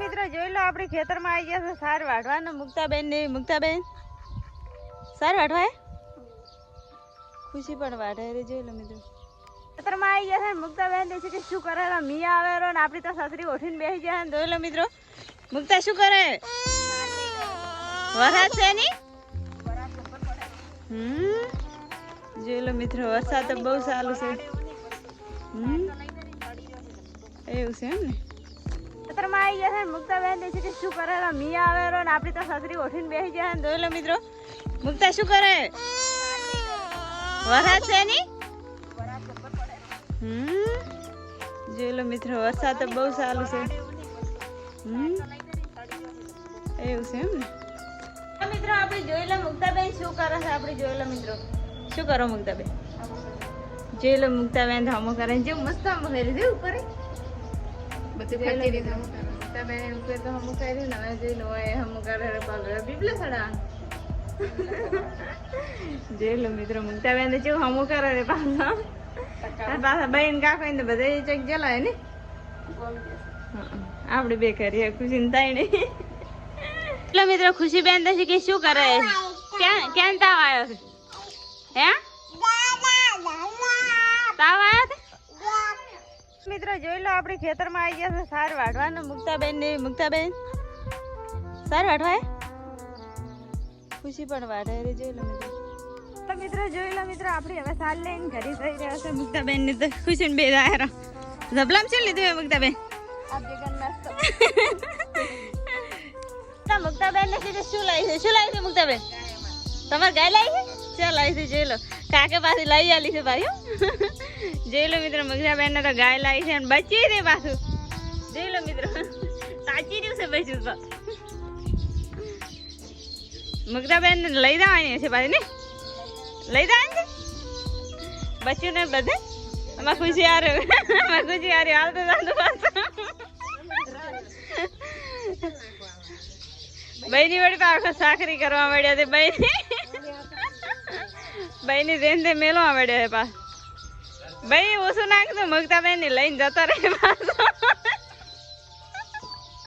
મિત્રો, જોઈ લો, આપણે ખેતરમાં આવી ગયા છે સાર વાઢવાનો મુક્તાબેન ને મુક્તાબેન. સાર વાઢવાય? ખુશી પણ વાઢે રે, જોઈ લો મિત્રો. ખેતરમાં આવી ગયા છે મુક્તાબેન દેશે કે શું કરે રો મી આવે રો ને આપણી તો સસરી ઓઠીને બેસી ગયા ને જોઈ લો મિત્રો. મુક્તા, શું કરે? વરસાદ છે ની હમ. જોઈ લો મિત્રો, વરસાદ તો બહુ સારું છે. એવું છે એમ ને? ખેતરમાં આવી ગયા છે. મુક્તા બહેન દે છે કે શું કરે રો મી આવે રો ને આપણી તો સસરી ઓઠીને બેસી જાય ને જોઈ મિત્રો. મુક્તા શું કરે? વરસાદ છે ની હમ. જોઈ લો મિત્રો, વરસાદ તો બહુ સારું છે. હમ. એવું છે એમ ને? મિત્રો, આપણે જોઈ લો મુક્તાબેન શું કરે છે? આપણે જોઈ મિત્રો. શું કરો મુક્તાબેન? જોઈ લો મુક્તાબેન હમો કરે જેવું મસ્ત આમ કરી દે ઉપર. બધું ખાતી રીતે તમે એવું કહે તો હમું કર્યું ને હવે જોઈ લો એ હમું કરે પગલે પીપલે સડા. જોઈ લો મિત્રો મુક્તાબેન તો હમો કરે રે પાછા પાછા બહેન કાકો ને બધા ચેક જલાય ને? આપણે બે કરીએ ખુશી ને તાઈ નહીં એટલે મિત્રો ખુશી બેન તો કે શું કરે? ક્યાં ક્યાં તાવ આવ્યો છે? મિત્રો જોઈ લો આપણે ખેતરમાં આવી ગયા છે સાર વાઢવાનું. મુક્તાબેન ને મુક્તાબેન. સાર વાઢવાય? ખુશી પણ વાઢે રે જોઈ લો મિત્રો. તો મિત્રો જોઈ લો મિત્રો આપણે હવે સાર લઈને ઘરે જઈ રહ્યા છે મુક્તાબેન ને તો ખુશી બે આયરા ઝબલામ છે લીધું હે મુક્તાબેન? મુક્તાબેન ને શું લાવી છે? શું લાવી છે મુક્તાબેન? તમારે ગાય લાવી છે? ચાલ લાવી છે જોઈ લો. કાકે પાસે લઈ આલી છે ભાઈ. જોઈ લો મિત્રો મુક્તાબેન ને તો ગાય લાવી છે અને બચી રે પાછું. જોઈ લો મિત્રો, સાચી રહ્યું છે બચ્યું તો. મુક્તાબેન ને લઈ જવાની છે પાછી, ને? લઈ જવાની છે? બચ્યું ને બધે? અમાર ખુશી આ રહ્યો. અમાર ખુશી આ રહ્યો. હાલતો જાતો પાછો. બહેની વળી પાછો સાખરી કરવા મળ્યા તે બહેની રેન તે મેલવા મળ્યા હે પાસ ભાઈ ઓછું નાખતો મગતા બેન લઈને જતા રહે પાછો.